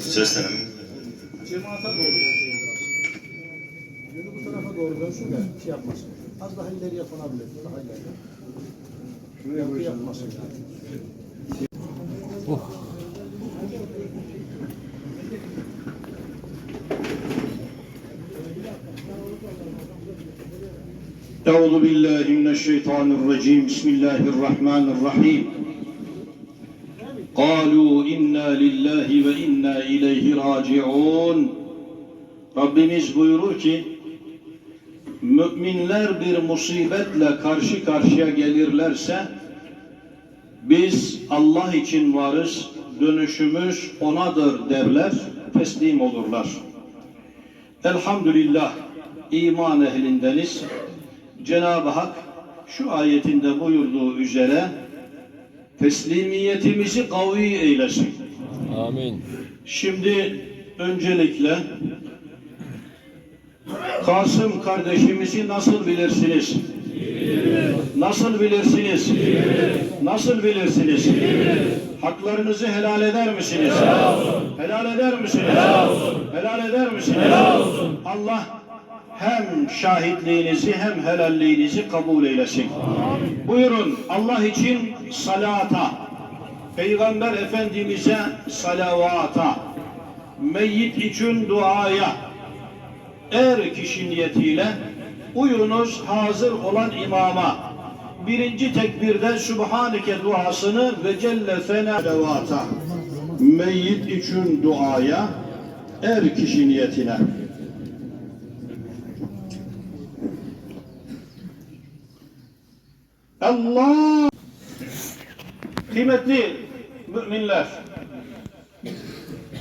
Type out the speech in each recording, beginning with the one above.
Seslenelim. Cemaate doğru. Yönü bu tarafa doğru dönsün de şey yapmasın. Az daha ileriye konabilir. Daha ileri. Şuraya yapmasın. Euzu billahi mineşşeytanirracim. Bismillahirrahmanirrahim. قالوا inna lillahi ve inna ileyhi raciun. Rabbimiz buyurur ki müminler bir musibetle karşı karşıya gelirlerse biz Allah için varız, dönüşümüz onadır derler, teslim olurlar. Elhamdülillah iman ehlindeniz. Cenab-ı Hak şu ayetinde buyurduğu üzere teslimiyetimizi kavi eylesin. Amin. Şimdi öncelikle Kasım kardeşimizi nasıl bilirsiniz? Nasıl bilirsiniz? Nasıl bilirsiniz? Haklarınızı helal eder misiniz? Helal eder misiniz? Helal eder misiniz? Allah hem şahitliğinizi hem helalliğinizi kabul eylesin. Buyurun Allah için salata, Peygamber Efendimiz'e salavata, meyyit için duaya, er kişi niyetiyle uyunuz hazır olan imama. Birinci tekbirde Sübhaneke duasını ve Celle Fena salavata, meyyit için duaya, er kişi niyetine. Allah Kıymetli müminler,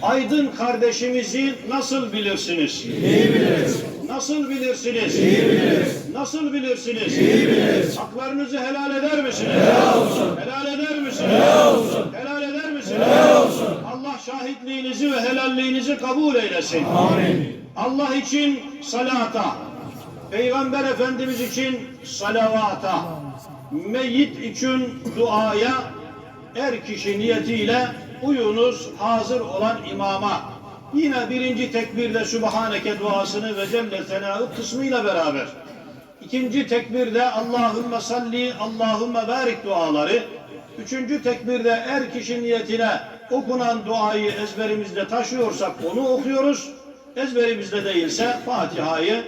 Aydın kardeşimizi nasıl bilirsiniz? İyi biliriz. Nasıl bilirsiniz? İyi biliriz. Nasıl bilirsiniz? İyi biliriz. Haklarınızı helal eder misiniz? Helal olsun. Helal eder misiniz? Helal olsun. Helal eder misiniz? Helal olsun. Allah şahitliğinizi ve helalliğinizi kabul eylesin. Amin. Allah için salata, Peygamber Efendimiz için salavata, meyyit için duaya, er kişi niyetiyle uyunuz hazır olan imama. Yine birinci tekbirde Sübhaneke duasını ve Celle Sena'ı kısmıyla beraber. İkinci tekbirde Allahümme salli, Allahümme barik duaları. Üçüncü tekbirde er kişi niyetine okunan duayı ezberimizde taşıyorsak onu okuyoruz. Ezberimizde değilse Fatiha'yı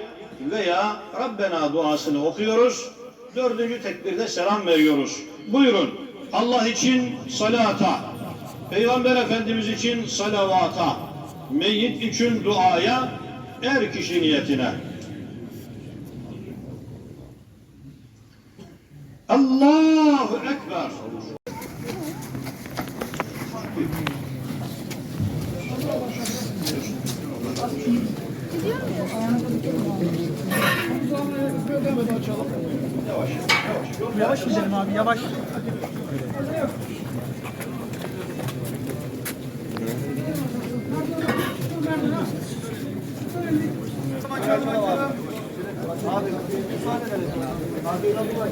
veya Rabbena duasını okuyoruz. Dördüncü tekbirde selam veriyoruz. Buyurun. Allah için salata, Peygamber Efendimiz için salavata, meyyit için duaya, er kişi niyetine. Allahu Ekber. Gidiyor muyuz? Yavaş, yavaş. Yavaş gidelim abi, yavaş. Abi, müsaade edelim. Abi, inanılmaz.